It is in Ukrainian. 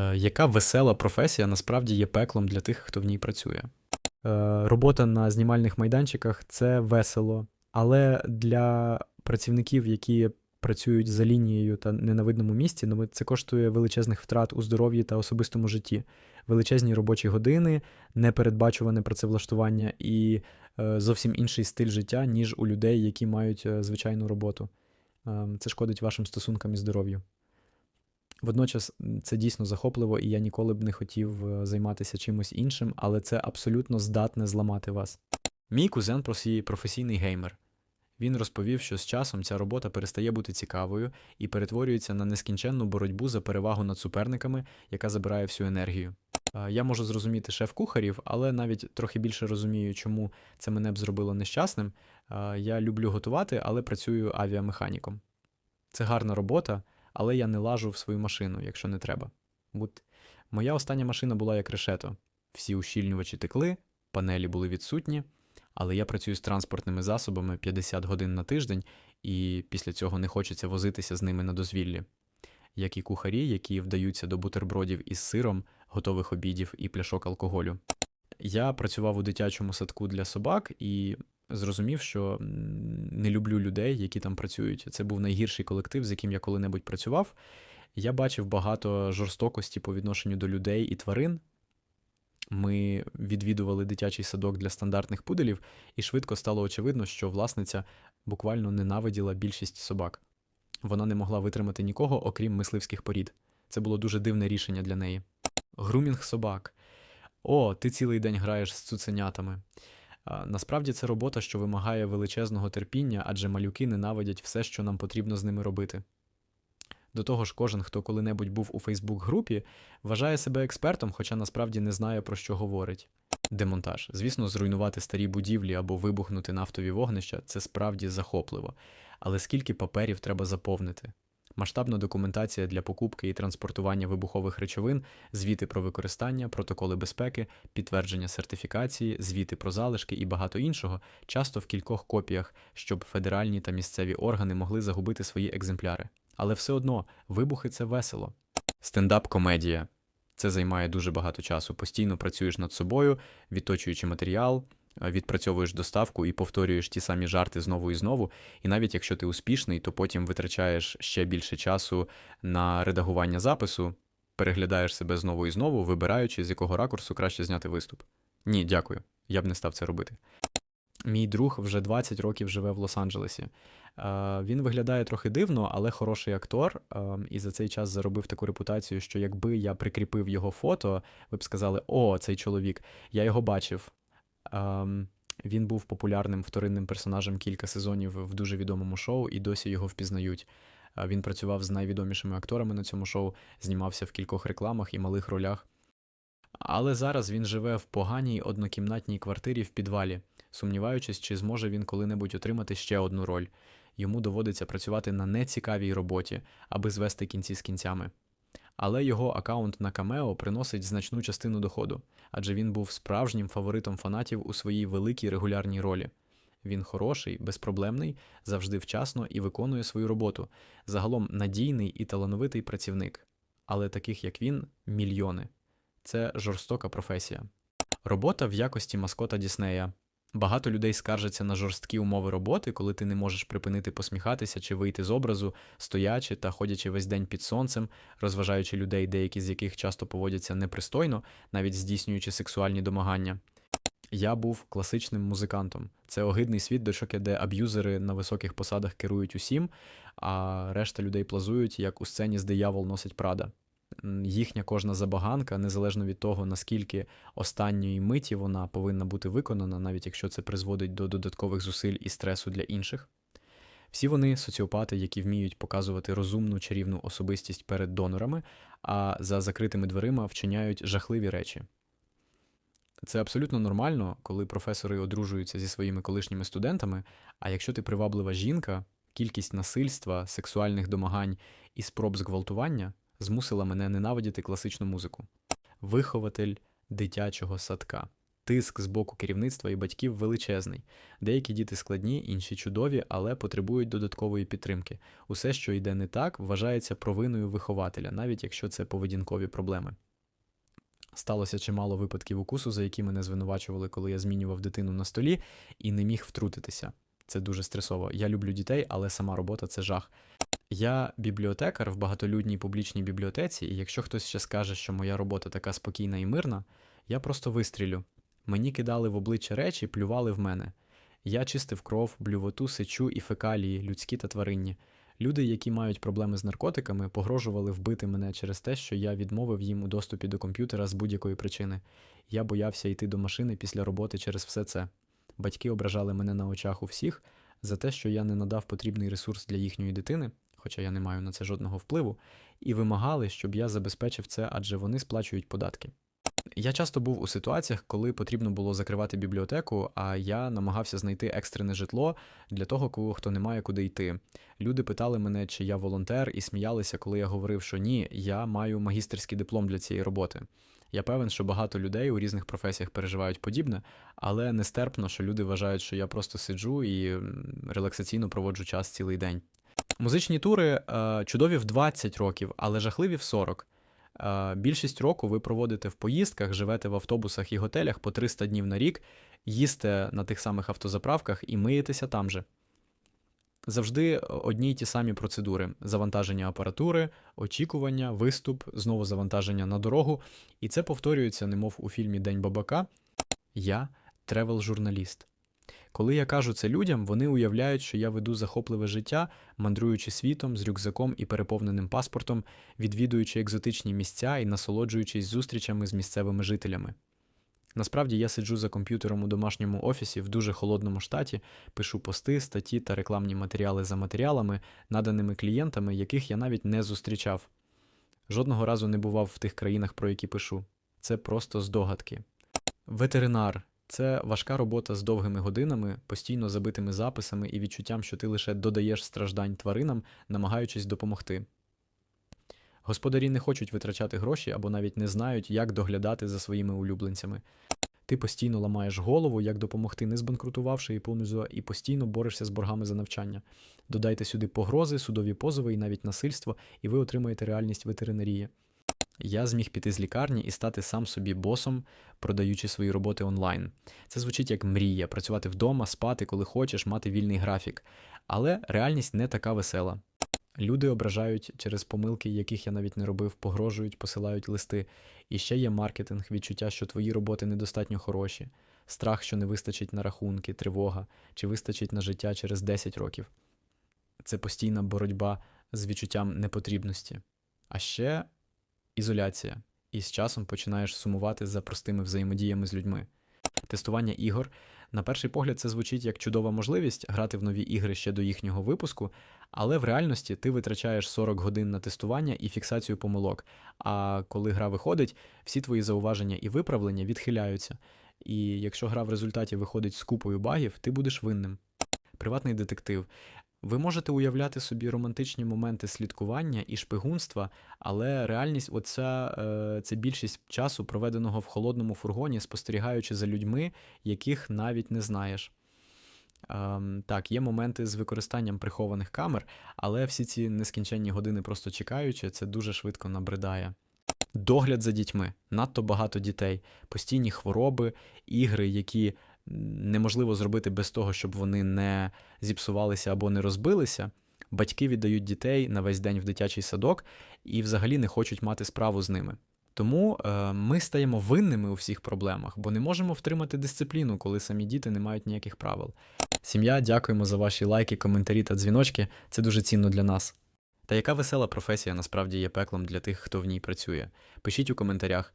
Е, Яка весела професія насправді є пеклом для тих, хто в ній працює? Е, Робота на знімальних майданчиках це весело, але для працівників, які працюють за лінією та не на видному місці, ну, це коштує величезних втрат у здоров'ї та особистому житті, величезні робочі години, непередбачуване працевлаштування і е, зовсім інший стиль життя, ніж у людей, які мають звичайну роботу. Е, Це шкодить вашим стосункам і здоров'ю. Водночас це дійсно захопливо, і я ніколи б не хотів е, займатися чимось іншим, але це абсолютно здатне зламати вас. Мій кузен професійний геймер. Він розповів, що з часом ця робота перестає бути цікавою і перетворюється на нескінченну боротьбу за перевагу над суперниками, яка забирає всю енергію. Е, Я можу зрозуміти шеф-кухарів, але навіть трохи більше розумію, чому це мене б зробило нещасним. Е, Я люблю готувати, але працюю авіамеханіком. Це гарна робота, але я не лажу в свою машину, якщо не треба. От моя остання машина була як решето. Всі ущільнювачі текли, панелі були відсутні, але я працюю з транспортними засобами 50 годин на тиждень, і після цього не хочеться возитися з ними на дозвіллі. Як і кухарі, які вдаються до бутербродів із сиром, готових обідів і пляшок алкоголю. Я працював у дитячому садку для собак і зрозумів, що не люблю людей, які там працюють. Це був найгірший колектив, з яким я коли-небудь працював. Я бачив багато жорстокості по відношенню до людей і тварин. Ми відвідували дитячий садок для стандартних пуделів, і швидко стало очевидно, що власниця буквально ненавиділа більшість собак. Вона не могла витримати нікого, окрім мисливських порід. Це було дуже дивне рішення для неї. Грумінг собак. О, ти цілий день граєш з цуценятами. Насправді це робота, що вимагає величезного терпіння, адже малюки ненавидять все, що нам потрібно з ними робити. До того ж, кожен, хто коли-небудь був у Фейсбук-групі, вважає себе експертом, хоча насправді не знає, про що говорить. Демонтаж. Звісно, зруйнувати старі будівлі або вибухнути нафтові вогнища це справді захопливо. Але скільки паперів треба заповнити? Масштабна документація для покупки і транспортування вибухових речовин, звіти про використання, протоколи безпеки, підтвердження сертифікації, звіти про залишки і багато іншого, часто в кількох копіях, щоб федеральні та місцеві органи могли загубити свої екземпляри. Але все одно вибухи це весело. Стендап-комедія. Це займає дуже багато часу. Постійно працюєш над собою, відточуючи матеріал, відпрацьовуєш доставку і повторюєш ті самі жарти знову і знову. І навіть якщо ти успішний, то потім витрачаєш ще більше часу на редагування запису, переглядаєш себе знову і знову, вибираючи, з якого ракурсу краще зняти виступ. Ні, дякую. Я б не став це робити. Мій друг вже 20 років живе в Лос-Анджелесі. Він виглядає трохи дивно, але хороший актор. І за цей час заробив таку репутацію, що якби я прикріпив його фото, ви б сказали: О, цей чоловік, я його бачив. Ем, Він був популярним вторинним персонажем кілька сезонів в дуже відомому шоу, і досі його впізнають. Е, Він працював з найвідомішими акторами на цьому шоу, знімався в кількох рекламах і малих ролях. Але зараз він живе в поганій однокімнатній квартирі в підвалі, сумніваючись, чи зможе він коли-небудь отримати ще одну роль. Йому доводиться працювати на нецікавій роботі, аби звести кінці з кінцями. Але його аккаунт на Камео приносить значну частину доходу, адже він був справжнім фаворитом фанатів у своїй великій регулярній ролі. Він хороший, безпроблемний, завжди вчасно і виконує свою роботу. Загалом надійний і талановитий працівник. Але таких як він мільйони. Це жорстока професія. Робота в якості маскота Діснея. Багато людей скаржаться на жорсткі умови роботи, коли ти не можеш припинити посміхатися чи вийти з образу, стоячи та ходячи весь день під сонцем, розважаючи людей, деякі з яких часто поводяться непристойно, навіть здійснюючи сексуальні домагання. Я був класичним музикантом. Це огидний світ, до шоки, де аб'юзери на високих посадах керують усім, а решта людей плазують, як у сцені з диявол носить Прада. Їхня кожна забаганка, незалежно від того, наскільки останньої миті вона повинна бути виконана, навіть якщо це призводить до додаткових зусиль і стресу для інших. Всі вони соціопати, які вміють показувати розумну чарівну особистість перед донорами, а за закритими дверима вчиняють жахливі речі. Це абсолютно нормально, коли професори одружуються зі своїми колишніми студентами, а якщо ти приваблива жінка, кількість насильства, сексуальних домагань і спроб зґвалтування змусила мене ненавидіти класичну музику. Вихователь дитячого садка. Тиск з боку керівництва і батьків величезний. Деякі діти складні, інші чудові, але потребують додаткової підтримки. Усе, що йде не так, вважається провиною вихователя, навіть якщо це поведінкові проблеми. Сталося чимало випадків укусу, за які мене звинувачували, коли я змінював дитину на столі і не міг втрутитися. Це дуже стресово. Я люблю дітей, але сама робота це жах. Я бібліотекар в багатолюдній публічній бібліотеці, і якщо хтось ще скаже, що моя робота така спокійна і мирна, я просто вистрілю. Мені кидали в обличчя речі, плювали в мене. Я чистив кров, блювоту, сечу і фекалії, людські та тваринні. Люди, які мають проблеми з наркотиками, погрожували вбити мене через те, що я відмовив їм у доступі до комп'ютера з будь-якої причини. Я боявся йти до машини після роботи через все це. Батьки ображали мене на очах у всіх за те, що я не надав потрібний ресурс для їхньої дитини, хоча я не маю на це жодного впливу, і вимагали, щоб я забезпечив це, адже вони сплачують податки. Я часто був у ситуаціях, коли потрібно було закривати бібліотеку, а я намагався знайти екстрене житло для того, кого хто не має куди йти. Люди питали мене, чи я волонтер, і сміялися, коли я говорив, що ні, я маю магістерський диплом для цієї роботи. Я певен, що багато людей у різних професіях переживають подібне, але нестерпно, що люди вважають, що я просто сиджу і релаксаційно проводжу час цілий день. Музичні тури е, чудові в 20 років, але жахливі в 40. Е, Більшість року ви проводите в поїздках, живете в автобусах і готелях по 300 днів на рік, їсте на тих самих автозаправках і миєтеся там же. Завжди одні й ті самі процедури: завантаження апаратури, очікування, виступ, знову завантаження на дорогу. І це повторюється, немов у фільмі День бабака. Я тревел-журналіст. Коли я кажу це людям, вони уявляють, що я веду захопливе життя, мандруючи світом з рюкзаком і переповненим паспортом, відвідуючи екзотичні місця і насолоджуючись зустрічами з місцевими жителями. Насправді я сиджу за комп'ютером у домашньому офісі в дуже холодному штаті, пишу пости, статті та рекламні матеріали за матеріалами, наданими клієнтами, яких я навіть не зустрічав. Жодного разу не бував в тих країнах, про які пишу. Це просто здогадки. Ветеринар це важка робота з довгими годинами, постійно забитими записами і відчуттям, що ти лише додаєш страждань тваринам, намагаючись допомогти. Господарі не хочуть витрачати гроші або навіть не знають, як доглядати за своїми улюбленцями. Ти постійно ламаєш голову, як допомогти, не збанкрутувавши і повністю, і постійно борешся з боргами за навчання. Додайте сюди погрози, судові позови і навіть насильство, і ви отримаєте реальність ветеринарії. Я зміг піти з лікарні і стати сам собі босом, продаючи свої роботи онлайн. Це звучить як мрія працювати вдома, спати, коли хочеш, мати вільний графік. Але реальність не така весела. Люди ображають через помилки, яких я навіть не робив, погрожують, посилають листи. І ще є маркетинг, відчуття, що твої роботи недостатньо хороші, страх, що не вистачить на рахунки, тривога, чи вистачить на життя через 10 років. Це постійна боротьба з відчуттям непотрібності. А ще ізоляція, і з часом починаєш сумувати за простими взаємодіями з людьми. Тестування ігор. На перший погляд, це звучить як чудова можливість грати в нові ігри ще до їхнього випуску, але в реальності ти витрачаєш 40 годин на тестування і фіксацію помилок. А коли гра виходить, всі твої зауваження і виправлення відхиляються. І якщо гра в результаті виходить з купою багів, ти будеш винним. Приватний детектив. Ви можете уявляти собі романтичні моменти слідкування і шпигунства, але реальність оця, е, це більшість часу, проведеного в холодному фургоні, спостерігаючи за людьми, яких навіть не знаєш. Ем, так, є моменти з використанням прихованих камер, але всі ці нескінченні години просто чекаючи, це дуже швидко набридає. Догляд за дітьми, надто багато дітей, постійні хвороби, ігри, які неможливо зробити без того, щоб вони не зіпсувалися або не розбилися. Батьки віддають дітей на весь день в дитячий садок і взагалі не хочуть мати справу з ними. Тому е, ми стаємо винними у всіх проблемах, бо не можемо втримати дисципліну, коли самі діти не мають ніяких правил. Сім'я, дякуємо за ваші лайки, коментарі та дзвіночки. Це дуже цінно для нас. Та яка весела професія насправді є пеклом для тих, хто в ній працює? Пишіть у коментарях.